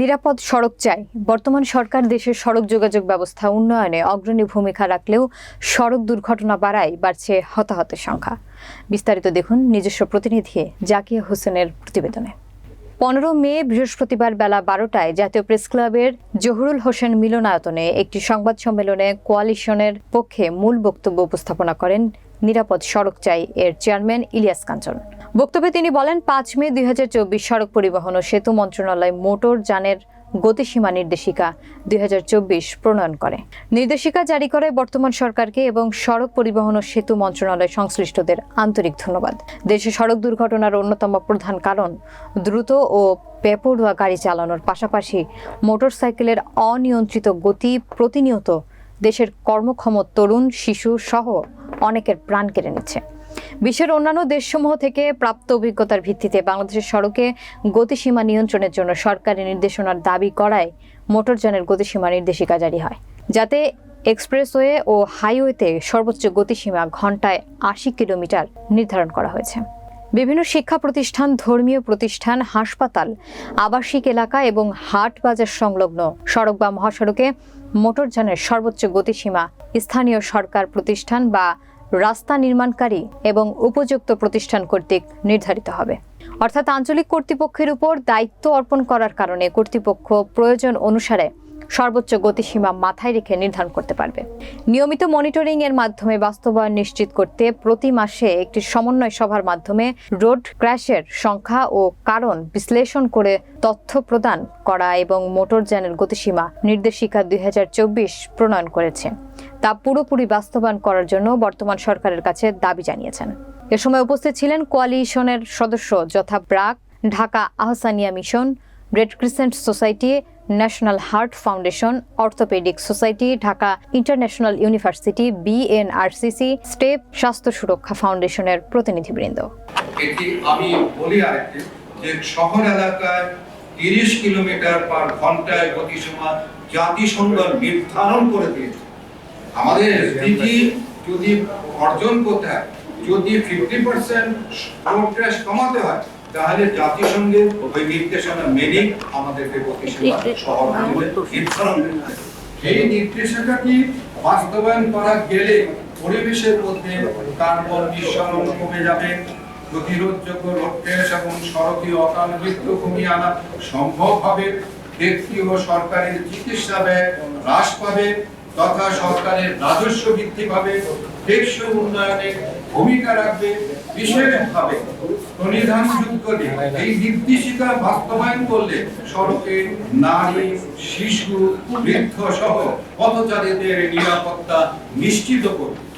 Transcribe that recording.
নিরাপদ সড়ক চাই। বর্তমান সরকার দেশের সড়ক যোগাযোগ ব্যবস্থা উন্নয়নে অগ্রণী ভূমিকা রাখলেও সড়ক দুর্ঘটনা বাড়ায় বাড়ছে হতাহতের সংখ্যা। বিস্তারিত দেখুন নিজস্ব প্রতিনিধি জাকিয়া হোসেনের প্রতিবেদনে। পনেরো মে, বৃহস্পতিবার বেলা বারোটায় জাতীয় প্রেস ক্লাবের জহুরুল হোসেন মিলনায়তনে একটি সংবাদ সম্মেলনে কোয়ালিশনের পক্ষে মূল বক্তব্য উপস্থাপনা করেন নিরাপদ সড়ক চাই এর চেয়ারম্যান ইলিয়াস কাঞ্চন। বক্তব্যে তিনি বলেন, পাঁচ মে দু হাজার চব্বিশ সড়ক পরিবহন ও সেতু মন্ত্রণালয় মোটর যানের গতিসীমা নির্দেশিকা দু হাজার চব্বিশ প্রণয়ন করে। নির্দেশিকা জারি করে বর্তমান সরকারকে এবং সড়ক পরিবহন ও সেতু মন্ত্রণালয় সংশ্লিষ্টদের আন্তরিক ধন্যবাদ। দেশে সড়ক দুর্ঘটনার অন্যতম প্রধান কারণ দ্রুত ও বেপরোয়া গাড়ি চালানোর পাশাপাশি মোটরসাইকেলের অনিয়ন্ত্রিত গতি প্রতিনিয়ত দেশের কর্মক্ষম তরুণ, শিশু সহ অনেকের প্রাণ কেড়ে নিচ্ছে। বিশ্বের অন্যান্য দেশসমূহ থেকে প্রাপ্ত অভিজ্ঞতার ভিত্তিতে বাংলাদেশের সড়কে গতিসীমা নিয়ন্ত্রণের জন্য সরকারি নির্দেশনার দাবি করায় মোটরযানের গতিসীমা নির্দেশিকা জারি হয়। যাতে এক্সপ্রেসওয়ে ও হাইওয়েতে সর্বোচ্চ গতিসীমা ঘন্টায় আশি কিলোমিটার নির্ধারণ করা হয়েছে। বিভিন্ন শিক্ষা প্রতিষ্ঠান, ধর্মীয় প্রতিষ্ঠান, হাসপাতাল, আবাসিক এলাকা এবং হাট বাজার সংলগ্ন সড়ক বা মহাসড়কে মোটরযানের সর্বোচ্চ গতিসীমা স্থানীয় সরকার প্রতিষ্ঠান বা রাস্তা নির্মাণকারী এবং উপযুক্ত প্রতিষ্ঠান কর্তৃক নির্ধারিত হবে। অর্থাৎ আঞ্চলিক কর্তৃপক্ষের উপর দায়িত্ব অর্পণ করার কারণে কর্তৃপক্ষ প্রয়োজন অনুসারে সর্বোচ্চ গতিসীমা মাথায় রেখে নির্ধারণ করতে পারবে। নিয়মিত মনিটরিং এর মাধ্যমে বাস্তবায়ন নিশ্চিত করতে প্রতি মাসে একটি সমন্বয় সভার মাধ্যমে রোড ক্র্যাশের সংখ্যা ও কারণ বিশ্লেষণ করে তথ্য প্রদান করা এবং মোটরযানের গতিসীমা নির্দেশিকা দুই হাজার চব্বিশ প্রণয়ন করেছে। তা পুরোপুরি বাস্তবায়ন করার জন্য বর্তমান সরকারের কাছে দাবি জানিয়েছেন। এ সময় উপস্থিত ছিলেন কোয়ালিশনের সদস্য যথা BRAC, Dhaka Ahsania mission red crescent society, national heart foundation, orthopaedic society, Dhaka international university, BNRCC, step স্বাস্থ্য সুরক্ষা ফাউন্ডেশনের প্রতিনিধিবৃন্দ। এটি আমি বলি আরেকটি, যে শহর এলাকায় তিরিশ কিলোমিটার পার ঘন্টায় গতিসীমা জাতিসংঘ নির্ধারণ করে দিয়েছে। আমাদের এসডিজি যদি অর্জন করতে হয়, যদি ফিফটি পার্সেন্ট রোড কমাতে হয়, তাহলে জাতিসংঘের ওই নির্দেশনা মেনে আমাদেরকে গতিসীমা শহর নির্ধারণ। এই নির্দেশিকাটি বাস্তবায়ন করা গেলে পরিবেশের মধ্যে কার্বন নিঃসরণ কমে যাবে? প্রতিরোধযোগ্য রোড এবং সড়কীয় অকাল মৃত্যু কমিয়ে আনা সম্ভব হবে? ব্যক্তি ও সরকারের চিকিৎসা ব্যয় হ্রাস পাবে? তথা সরকারের রাজস্ব বৃদ্ধি পাবে উন্নয়নে ভূমিকা রাখবে, বিশেষভাবে প্রণিধানযোগ্য যে এই নির্দেশিকা বাস্তবায়ন করলে সড়কে নারী, শিশু বৃদ্ধ সহ পথচারীদের নিরাপত্তা নিশ্চিত করবে।